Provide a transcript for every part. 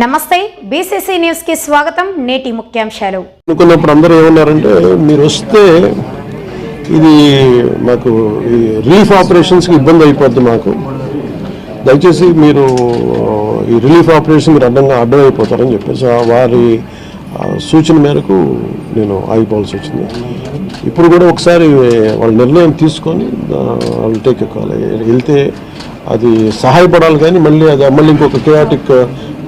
నమస్తే బీసీసీ న్యూస్కి స్వాగతం నేటి ముఖ్యాంశాలు. అనుకున్నప్పుడు అందరూ ఏమన్నారంటే మీరు వస్తే ఇది మాకు ఈ రిలీఫ్ ఆపరేషన్స్కి ఇబ్బంది అయిపోద్ది మాకు. దయచేసి మీరు ఈ రిలీఫ్ ఆపరేషన్ మీరు అడ్డంగా అడ్డం అయిపోతారని చెప్పేసి ఆ వారి సూచన మేరకు నేను ఆగిపోవాల్సి వచ్చింది. ఇప్పుడు కూడా ఒకసారి వాళ్ళ నిర్ణయం తీసుకొని వాళ్ళు టేక్ కాల్ వెళ్తే అది సహాయపడాలి కానీ మళ్ళీ అది మళ్ళీ ఇంకొక కేయాటిక్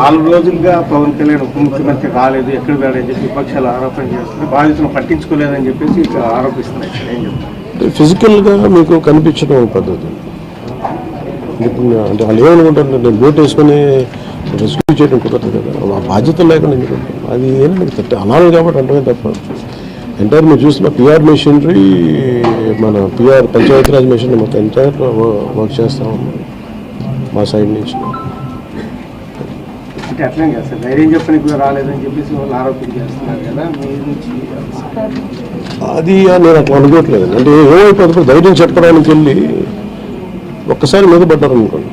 నాలుగు రోజులుగా పవన్ కళ్యాణ్ ఉప ముఖ్యమంత్రి రాలేదు. ఎక్కడ వెళ్ళాడని చెప్పి విపక్షాలు ఆరోపణ చేస్తున్నాయి బాధితులను పట్టించుకోలేదని చెప్పేసి అంటే ఫిజికల్గా మీకు కనిపించడం పద్ధతి. అంటే వాళ్ళు ఏమనుకుంటారు నేను బోట్ వేసుకొని రెస్క్యూ చేయడం కుదరదు కదా. ఆ బాధ్యత లేకుండా ఎందుకు? ఉంటుంది? అది ఏంటంటే తట్ట అనాలి కాబట్టి అంటే తప్ప. ఎంటైర్ మీరు చూస్తున్న పిఆర్ మెషినరీ మన పిఆర్ పంచాయతీరాజ్ మెషినరీ మొత్తం ఎంటైర్ వర్క్ చేస్తా ఉన్నాం మా సైడ్ నుంచి. అంటే అట్లనే కదా సార్ ధైర్యం చెప్పని కూడా రాలేదని చెప్పేసి వాళ్ళు ఆరోపణ చేస్తున్నారు కదా. మీ నుంచి అది నేను అట్లా అనుకోవట్లేదు. అంటే ఏమైపోతుంది? ధైర్యం చెప్పడానికి వెళ్ళి ఒక్కసారి మీద పడ్డారనుకోండి.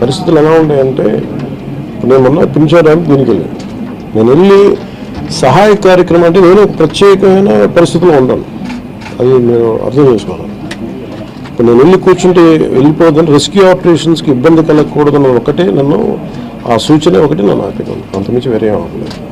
పరిస్థితులు ఎలా ఉంటాయంటే నేను మొన్న పింఛడానికి దీనికి వెళ్ళాను. నేను వెళ్ళి సహాయ కార్యక్రమం అంటే నేను ప్రత్యేకమైన పరిస్థితిలో ఉండాలి అది నేను అర్థం చేసుకోవాలి. ఇప్పుడు నేను వెళ్ళి కూర్చుంటే వెళ్ళిపోదని రెస్క్యూ ఆపరేషన్స్కి ఇబ్బంది కలగకూడదన్న ఒకటే నన్ను ఆ సూచన ఒకటి నా నాకు అంతమించి వేరే అవ్వలేదు.